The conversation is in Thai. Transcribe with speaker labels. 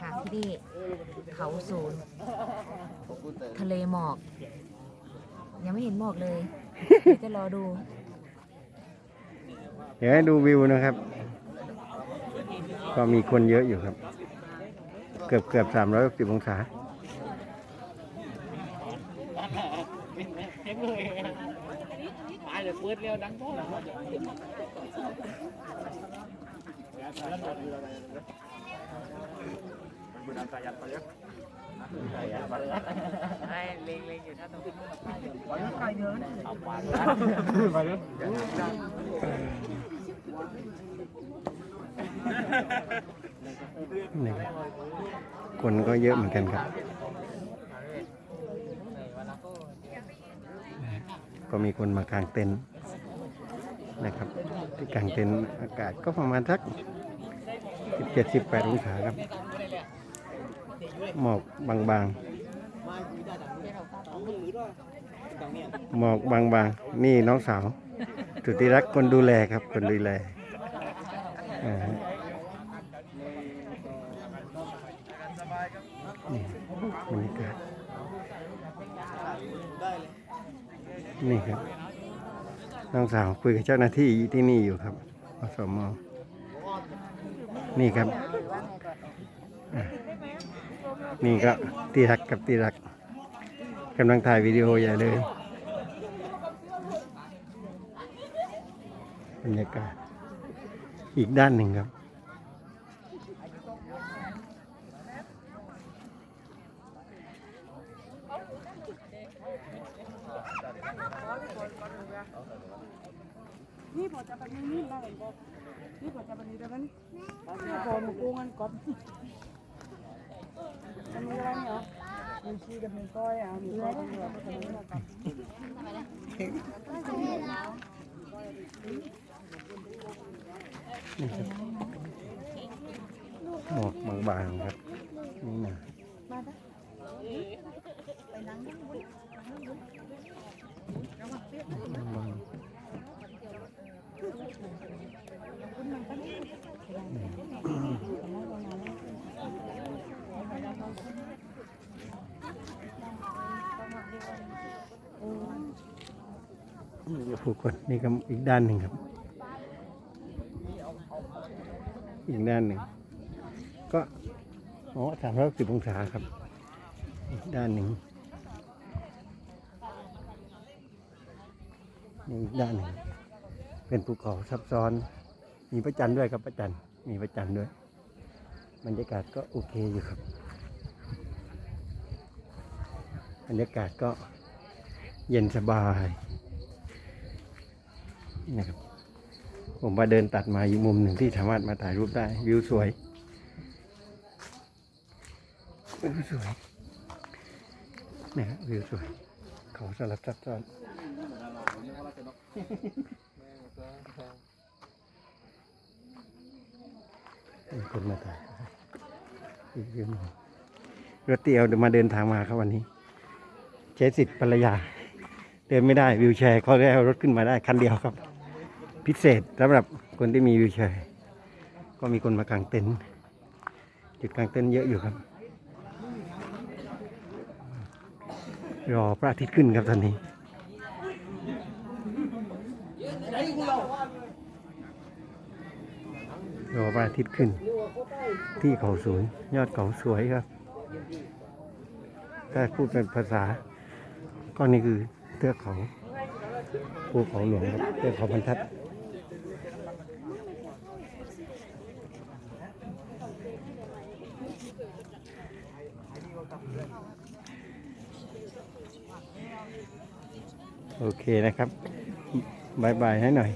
Speaker 1: ค่ะที่นี่ เขาศูนย์ทะเลหมอก ยังไม่เห็นหมอกเลยเดี๋ยวจะรอดู
Speaker 2: เดี๋ยวให้ดูวิวนะครับ ก็มีคนเยอะอยู่ครับ เกือบเกือบสามร้อยสิบองศา
Speaker 3: ตายเลยเปิดเร็วดังโต้เล็งเล็งอยู่ถ้าต้องเอาปาก
Speaker 2: นี่ครับคนก็เยอะเหมือนกันครับ ก็มีคนมากางเต็นท์นะครับ ที่กางเต็นท์อากาศก็ประมาณสัก17 18องศาครับ หมอกบางๆหมอกบางๆ นี่น้องสาวสุธิรักคนดูแลครับ คนดูแลนี่บรรยากาศนี่ครับน้องสาวคุยกับเจ้าหน้าที่ที่นี่อยู่ครับอสมนี่ครับ นี่ก็ตีรักกับตีรักกำลังถ่ายวิดีโอใหญ่เลยบรรยากาศอีกด้านหนึ่งครับ
Speaker 4: นี่พอจะไปนี่นี่ได้เหรอนี่พอจะไปนี่ได้ไหมนี่พอหนูกูเงินก่อน หรอมีชีกับมีก้อยอ่ะมีก้อยที่เหลือก็จะมีอะไรกัน
Speaker 2: นี่ครับหมอกบางๆครับ นี่นะบาง ๆนี่ก็ผู้คนนี่ก็อีกด้านหนึ่งครับ อีกด้านหนึ่งก็อ๋อสามร้อยสิบองศาครับ อีกด้านหนึ่งนี่อีกด้านหนึ่งเป็นภูเขาซับซ้อน มีพระจันทร์ด้วยครับพระจันทร์มีพระจันทร์ด้วย บรรยากาศก็โอเคอยู่ครับ บรรยากาศก็เย็นสบาย นะครับ ผมมาเดินตัดมาอยู่มุมหนึ่งที่สามารถมาถ่ายรูปได้วิวสวยวิวสวยนี่ฮะวิวสวยเขาสลับซับซ้อนคนมาถ่ายอีกวิวหนึ่งรถเตียวมาเดินทางมาครับวันนี้ใช้สิทธิ์ภรรยา เดินไม่ได้วิวแชร์เขาได้เอารถขึ้นมาได้คันเดียวครับ พิเศษสำหรับคนที่มีวิวแชร์ก็มีคนมากางเต็นท์จุดกางเต็นท์เยอะอยู่ครับ รอพระอาทิตย์ขึ้นครับตอนนี้รอพระอาทิตย์ขึ้น ที่เขาสูงยอดเขาสวยครับ ถ้าพูดเป็นภาษา ก็นี่คือเทือกเขาภูเขาหลวงครับเทือกเขาบรรทัด โอเคนะครับบายบายให้หน่อย